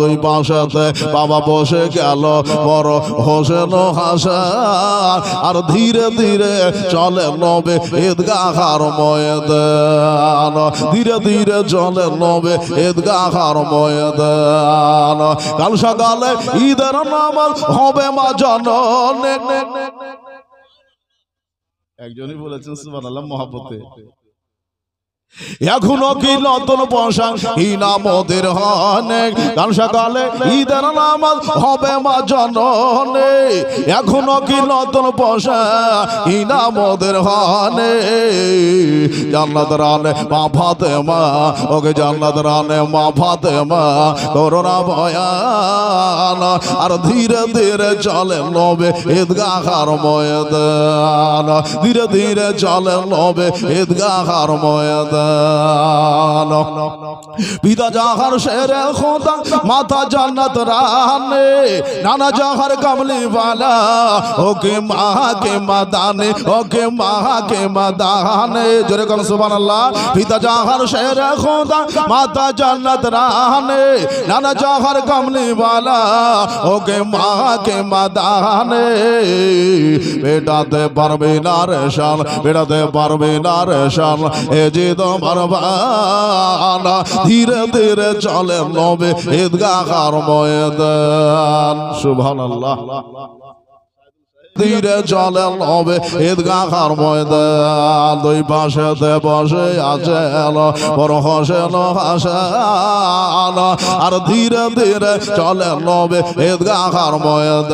দুই পাশাতে বাবা বসে গেল, বড় হোসেন হাসা আর ধীরে ধীরে চলে নবে ঈদগাহার ময়দান। ধীরে ধীরে চলে নবে ঈদগাহার ময়দান। কাল সকালে ঈদের নামাজ হবে মা জননে। একজনই বলেছেন, সুবহানাল্লাহ, মহব্বতে। এখনও কি নতুন পোশাক ইনামদের হনে। কাল সকালে ঈদের নামাজ হবে মা জননে। এখনও কি নতুন পোশাক ইনামদের হনে। জান্নাত রানে মা ফাতেমা। ওকে জান্নাত রানে মা ফাতেমা। করোনা ভয়ান আর ধীরে ধীরে চলে নবে ঈদগাহার ময়দান। ময়দান ধীরে ধীরে চলে লবে ঈদগাহার ময়দান। পিতা জাহার শেরে খোদা মাথা জান্নাত রানে, নানা জাহার কামলি বালা, ওকে মাহাকে মাদানে, ওকে মাহাকে মাদানে। জোরে কোন সুবহানাল্লাহ। পিতা জাহার শেরে খোদা মাথা জান্নাত রানে, নানা জাহার কামলি বালা, ওকে মাহাকে মাদানে। বেটাতে পারবে না রে শান, বেটাতে পারবে না রে শান। এ যে তোমার বানা, ধীরে ধীরে চলে নবে ঈদগাহার ময়দান। ধীরে চলে নবে ঈদগাহার ময়দান। দুই পাশেতে বসে আছে বড় হোসেন হাসান। আর ধীরে ধীরে চলে নবে ঈদগাহার ময়দান।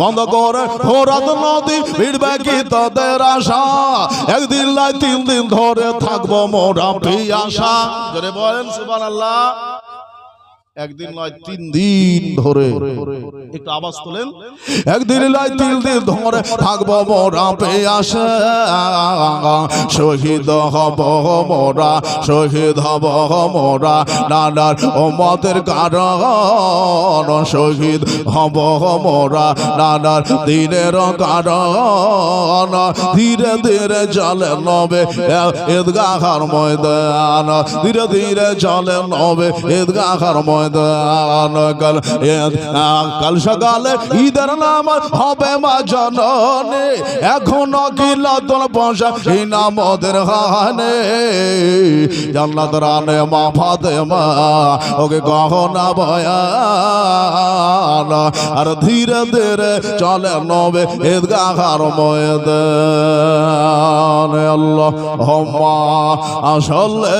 বন্ধ করে ফোরাত নদী ফিরবে কি তাদের আশা। একদিন লাই তিন দিন ধরে থাকব মোরা পিয়াসা জোরে বলেন একদিন নয় তিন দিন ধরে। একটু আওয়াজ তোলেন। একদিন নয় তিন দিন ধরে থাকব মোরা পেয়াসে শহীদ হব মোরা শহীদ হব মোরা। নানার ওমতের কারণ শহীদ হব মোরা। নানার দিনের কারণ ধীরে ধীরে চলে নবে ঈদগাহার ময়দান। ধীরে ধীরে চলে নবে ঈদগাহার ময়দান। কাল কাল সকালে ঈদের নাম হবে মা জননে। এখনও কি নতুন পয়সা হানে। জান্নাত রানে মা ফাতেমা, ওকে গহনা বয়ান। আর ধীরে ধীরে চলে নবে ঈদগাহার ময়দান। আল্লাহ হম্মা আসলে